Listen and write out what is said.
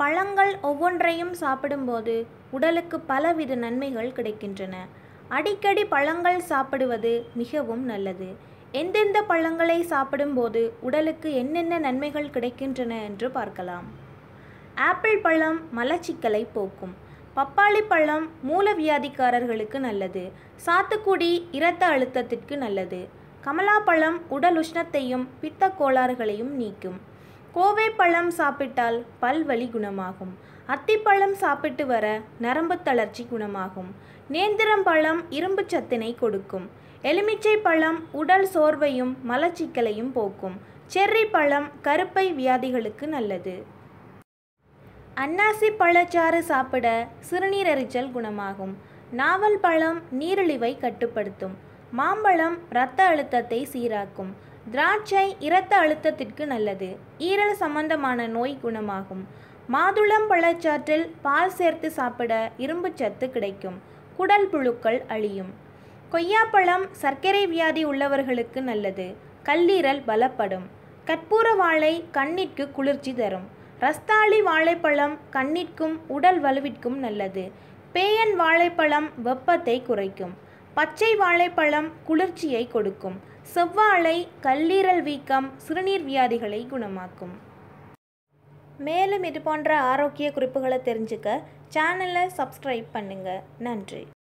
பழங்கள் ஒவ்வொன்றையும் சாப்பிடும்போது உடலுக்கு பலவித நன்மைகள் கிடைக்கின்றன. அடிக்கடி பழங்கள் சாப்பிடுவது மிகவும் நல்லது. எந்தெந்த பழங்களை சாப்பிடும்போது உடலுக்கு என்னென்ன நன்மைகள் கிடைக்கின்றன என்று பார்க்கலாம். ஆப்பிள் பழம் மலச்சிக்கலை போக்கும். பப்பாளி பழம் மூலவியாதிக்காரர்களுக்கு நல்லது. சாத்துக்குடி இரத்த அழுத்தத்திற்கு நல்லது. கமலாப்பழம் உடல் உஷ்ணத்தையும் பித்த கோளாறுகளையும் நீக்கும். கோவை பழம் சாப்பிட்டால் பல்வலி குணமாகும். அத்திப்பழம் சாப்பிட்டு வர நரம்பு தளர்ச்சி குணமாகும். நேந்திரம் பழம் இரும்பு சத்தினை கொடுக்கும். எலுமிச்சை பழம் உடல் சோர்வையும் மலச்சிக்கலையும் போக்கும். செர்ரி பழம் கருப்பை வியாதிகளுக்கு நல்லது. அன்னாசி பழச்சாறு சாப்பிட சிறுநீரரிச்சல் குணமாகும். நாவல் பழம் நீரிழிவை கட்டுப்படுத்தும். மாம்பழம் இரத்த அழுத்தத்தை சீராக்கும். திராட்சை இரத்த அழுத்தத்திற்கு நல்லது. ஈரல் சம்பந்தமான நோய் குணமாகும். மாதுளம் பழச்சாற்றில் பால் சேர்த்து சாப்பிட இரும்புச்சத்து கிடைக்கும். குடல் புழுக்கள் அழியும். கொய்யாப்பழம் சர்க்கரை வியாதி உள்ளவர்களுக்கு நல்லது. கல்லீரல் பலப்படும். கற்பூர வாழை கண்ணிற்கு குளிர்ச்சி தரும். ரஸ்தாளி வாழைப்பழம் கண்ணிற்கும் உடல் வலுவிற்கும் நல்லது. பேயன் வாழைப்பழம் வெப்பத்தை குறைக்கும். பச்சை வாழைப்பழம் குளிர்ச்சியை கொடுக்கும். செவ்வாழை கல்லீரல் வீக்கம் சிறுநீர் வியாதிகளை குணமாக்கும். மேலும் இது போன்ற ஆரோக்கிய குறிப்புகளை தெரிஞ்சுக்க சேனலை சப்ஸ்கிரைப் பண்ணுங்கள் நன்றி.